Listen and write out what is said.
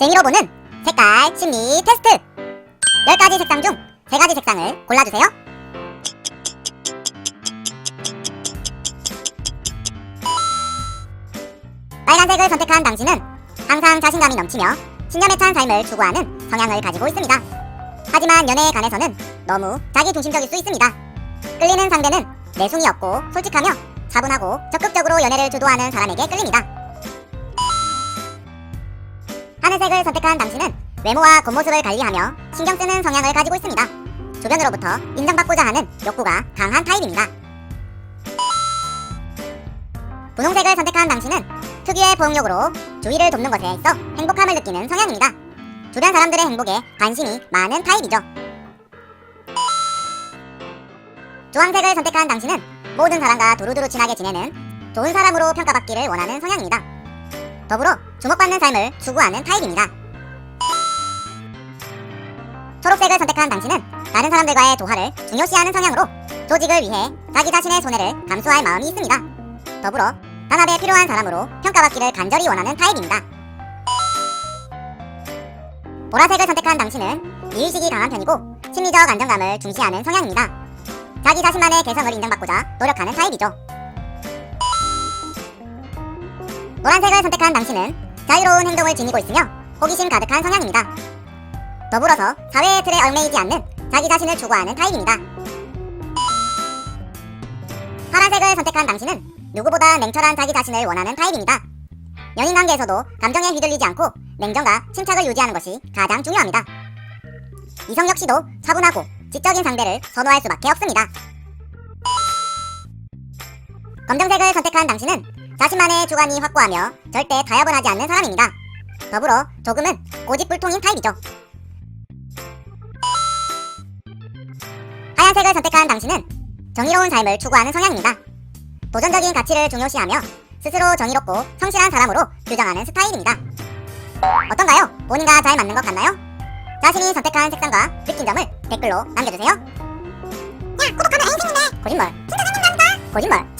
재미로 보는 색깔 심리 테스트. 10가지 색상 중 3가지 색상을 골라주세요. 빨간색을 선택한 당신은 항상 자신감이 넘치며 신념에 찬 삶을 추구하는 성향을 가지고 있습니다. 하지만 연애에 관해서는 너무 자기 중심적일 수 있습니다. 끌리는 상대는 내숭이 없고 솔직하며 차분하고 적극적으로 연애를 주도하는 사람에게 끌립니다 하늘색을 선택한 당신은 외모와 겉모습을 관리하며 신경 쓰는 성향을 가지고 있습니다. 주변으로부터 인정받고자 하는 욕구가 강한 타입입니다. 분홍색을 선택한 당신은 특유의 포용력으로 주위를 돕는 것에 있어 행복함을 느끼는 성향입니다. 주변 사람들의 행복에 관심이 많은 타입이죠. 주황색을 선택한 당신은 모든 사람과 두루두루 친하게 지내는 좋은 사람으로 평가받기를 원하는 성향입니다. 더불어 주목받는 삶을 추구하는 타입입니다. 초록색을 선택한 당신은 다른 사람들과의 조화를 중요시하는 성향으로 조직을 위해 자기 자신의 손해를 감수할 마음이 있습니다. 더불어 단합에 필요한 사람으로 평가받기를 간절히 원하는 타입입니다. 보라색을 선택한 당신은 이의식이 강한 편이고 심리적 안정감을 중시하는 성향입니다. 자기 자신만의 개성을 인정받고자 노력하는 타입이죠. 노란색을 선택한 당신은 자유로운 행동을 지니고 있으며 호기심 가득한 성향입니다. 더불어서 사회의 틀에 얽매이지 않는 자기 자신을 추구하는 타입입니다. 파란색을 선택한 당신은 누구보다 냉철한 자기 자신을 원하는 타입입니다. 연인 관계에서도 감정에 휘둘리지 않고 냉정과 침착을 유지하는 것이 가장 중요합니다. 이성 역시도 차분하고 지적인 상대를 선호할 수밖에 없습니다. 검정색을 선택한 당신은 자신만의 주관이 확고하며 절대 타협을 하지 않는 사람입니다. 더불어 조금은 고집불통인 타입이죠. 하얀색을 선택한 당신은 정의로운 삶을 추구하는 성향입니다. 도전적인 가치를 중요시하며 스스로 정의롭고 성실한 사람으로 규정하는 스타일입니다. 어떤가요? 본인과 잘 맞는 것 같나요? 자신이 선택한 색상과 느낀 점을 댓글로 남겨주세요. 야, 구독하면 생긴다니까. 거짓말. 진짜 생긴다니까. 거짓말.